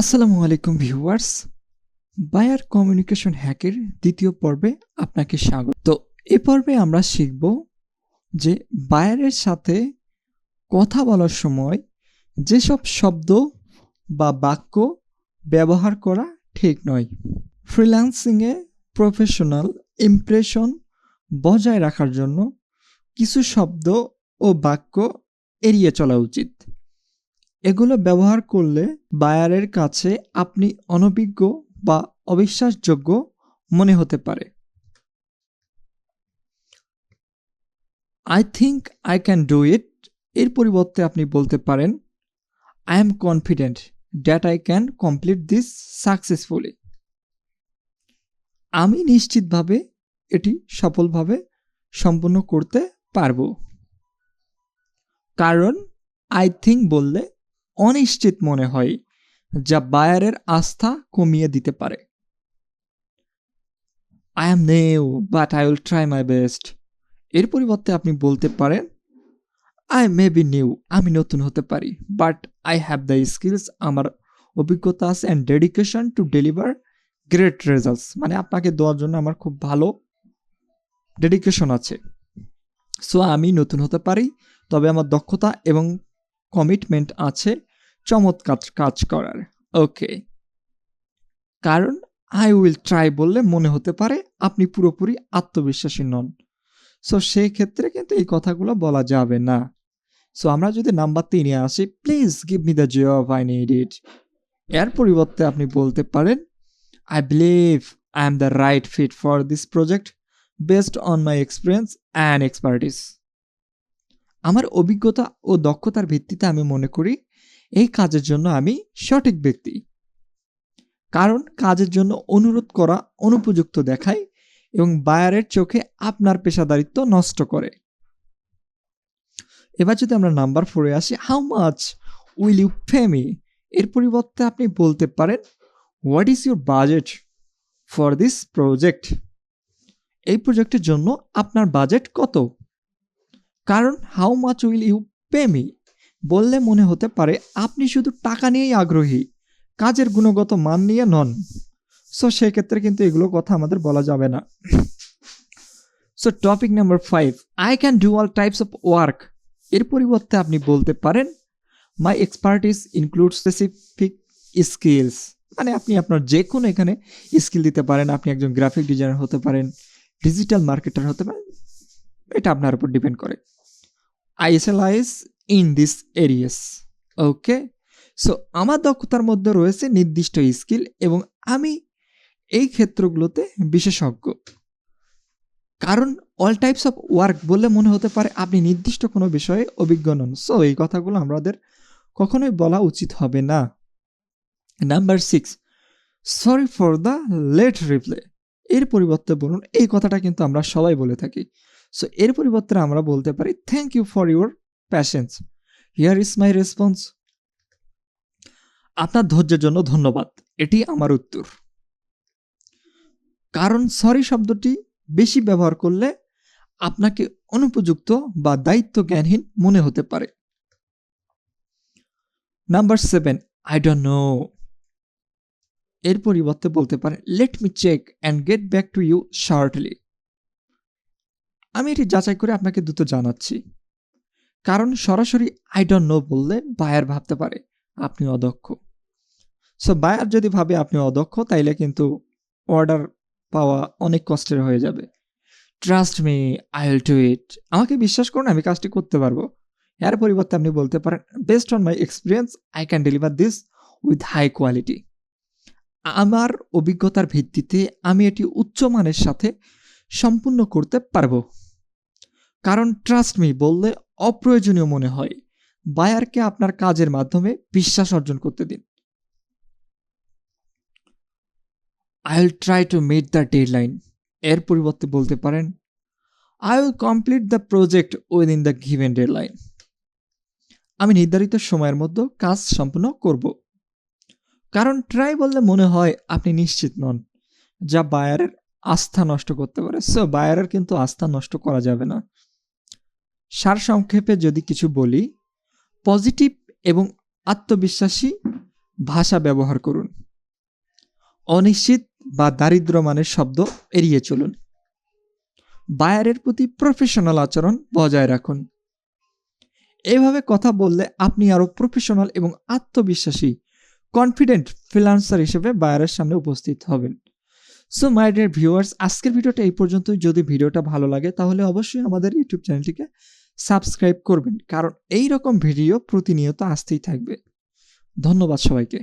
আসসালামু আলাইকুম viewers. Buyer communication হ্যাকের দ্বিতীয় পর্বে আপনাকে স্বাগত। তো এ পর্বে আমরা শিখব যে বায়ারের সাথে কথা বলার সময় যেসব শব্দ বা বাক্য ব্যবহার করা ঠিক নয়। ফ্রিল্যান্সিংয়ে প্রফেশনাল ইমপ্রেশন বজায় রাখার জন্য কিছু শব্দ ও বাক্য এড়িয়ে চলা উচিত। এগুলো ব্যবহার করলে বায়ারের কাছে আপনি অনভিজ্ঞ বা অবিশ্বাসযোগ্য মনে হতে পারে। I think I can do it এর পরিবর্তে আপনি বলতে পারেন I am confident that I can complete this successfully আমি নিশ্চিতভাবে এটি সফলভাবে সম্পন্ন করতে পারব। কারণ আই থিঙ্ক বললে অনিশ্চিত মনে হয় যা বায়ারের আস্থা কমিয়ে দিতে পারে। I am new but I will try my best এর পরিবর্তে আপনি বলতে পারেন আই মে বি নিউ আমি নতুন হতে পারি but I have the skills আমার অভিজ্ঞতা আছে and dedication to deliver great results মানে আপনাকে দেওয়ার জন্য আমার খুব ভালো ডেডিকেশন আছে। সো আমি নতুন হতে পারি, তবে আমার দক্ষতা এবং কমিটমেন্ট আছে। চমৎকার কাজ করার। ওকে। কারণ আই উইল ট্রাই বললে মনে হতে পারে আপনি পুরোপুরি আত্মবিশ্বাসী নন। সো সেই ক্ষেত্রে কিন্তু এই কথাগুলো বলা যাবে না। সো আমরা যদি নাম্বার তিনে আসি please give me the job I need it এর পরিবর্তে আপনি বলতে পারেন I believe I am the right fit for this project based on my experience and expertise আমার অভিজ্ঞতা ও দক্ষতার ভিত্তিতে আমি মনে করি এই কাজের জন্য আমি সঠিক ব্যক্তি। কারণ কাজের জন্য অনুরোধ করা, অনুপযুক্ত দেখায় এবং বায়ারের চোখে আপনার পেশাদারিত্ব নষ্ট করে। এবার যদি আমরা নাম্বার ফোরে আসি how much will you pay me এর পরিবর্তে আপনি বলতে পারেন what is your budget for this project এই প্রজেক্টের জন্য আপনার বাজেট কত? কারণ how much will you pay me বললে মনে হতে পারে আপনি শুধু টাকা নিয়েই আগ্রহী, কাজের গুণগত মান নিয়ে নন। সো সেক্ষেত্রে কিন্তু এগুলো কথা আমাদের বলা যাবে না। So topic number five I can do all types of work এর পরিবর্তে আপনি বলতে পারেন my expertise include specific skills মানে আপনি আপনার যে কোনো এখানে স্কিল দিতে পারেন, আপনি একজন গ্রাফিক ডিজাইনার হতে পারেন ডিজিটাল মার্কেটার হতে পারেন, এটা আপনার উপর ডিপেন্ড করে। I এসএলআইস in this areas okay so আমার দক্ষতার মধ্যে রয়েছে নির্দিষ্ট স্কিল এবং আমি এই ক্ষেত্রগুলোতে বিশেষজ্ঞ। কারণ অল টাইপস অফ ওয়ার্ক বললে মনে হতে পারে আপনি নির্দিষ্ট কোনো বিষয়ে অভিজ্ঞ নন। সো এই কথাগুলো আমাদের কখনোই বলা উচিত হবে না। Number six sorry for the late reply এর পরিবর্তে বলুন, এই কথাটা কিন্তু আমরা সবাই বলে থাকি। সো এর পরিবর্তে আমরা বলতে পারি thank you for your patience here is my response আপনার ধৈর্যের জন্য ধন্যবাদ। এটি আমার উত্তর। কারণ সরি শব্দটি বেশি ব্যবহার করলে আপনাকে অনুপযুক্ত বা দায়িত্ব জ্ঞানহীন মনে হতে পারে। Number seven I don't know এর পরিবর্তে বলতে পারেন let me check and get back to you shortly আমি এটি যাচাই করে আপনাকে দ্রুত জানাচ্ছি। কারণ সরাসরি আই ডোন্ট নো বললে বায়ার ভাবতে পারে, আপনি অদক্ষ। সো বায়ার যদি ভাবে আপনি অদক্ষ, তাইলে কিন্তু অর্ডার পাওয়া অনেক কষ্টের হয়ে যাবে। Trust me I will do it আমাকে বিশ্বাস করুন, আমি কাজটি করতে পারব। এর পরিবর্তে আপনি বলতে পারেন based on my experience I can deliver this with high quality আমার অভিজ্ঞতার ভিত্তিতে আমি এটি উচ্চমানের সাথে সম্পূর্ণ করতে পারব। কারণ ট্রাস্ট মি বললে অপ্রয়োজনীয় মনে হয়। বায়ারকে আপনার কাজের মাধ্যমে বিশ্বাস অর্জন করতে দিন। I will try to meet the deadline এর পরিবর্তে বলতে পারেন I will complete the project within the given deadline আমি নির্ধারিত সময়ের মধ্যে কাজ সম্পূর্ণ করব। কারণ ট্রাই বললে মনে হয় আপনি নিশ্চিত নন, যা বায়ারের আস্থা নষ্ট করতে পারে। সো বায়ারের কিন্তু আস্থা নষ্ট করা যাবে না। সারসংক্ষেপে যদি কিছু বলি, পজিটিভ এবং আত্মবিশ্বাসী ভাষা ব্যবহার করুন। অনিশ্চিত বা দারিদ্র মানের শব্দ এড়িয়ে চলুন। বায়ারের প্রতি প্রফেশনাল আচরণ বজায় রাখুন। এভাবে কথা বললে আপনি আরও প্রফেশনাল এবং আত্মবিশ্বাসী, কনফিডেন্ট ফ্রিলান্সার হিসেবে বায়ারের সামনে উপস্থিত হবেন। সো মাই ডিয়ার ভিউয়ার্স আজকের ভিডিওটা এই পর্যন্তই। যদি ভিডিওটা ভালো লাগে, তাহলে অবশ্যই আমাদের ইউটিউব চ্যানেলটিকে সাবস্ক্রাইব করবেন। কারণ এই রকম ভিডিও প্রতিনিয়ত আসতেই থাকবে। ধন্যবাদ সবাইকে।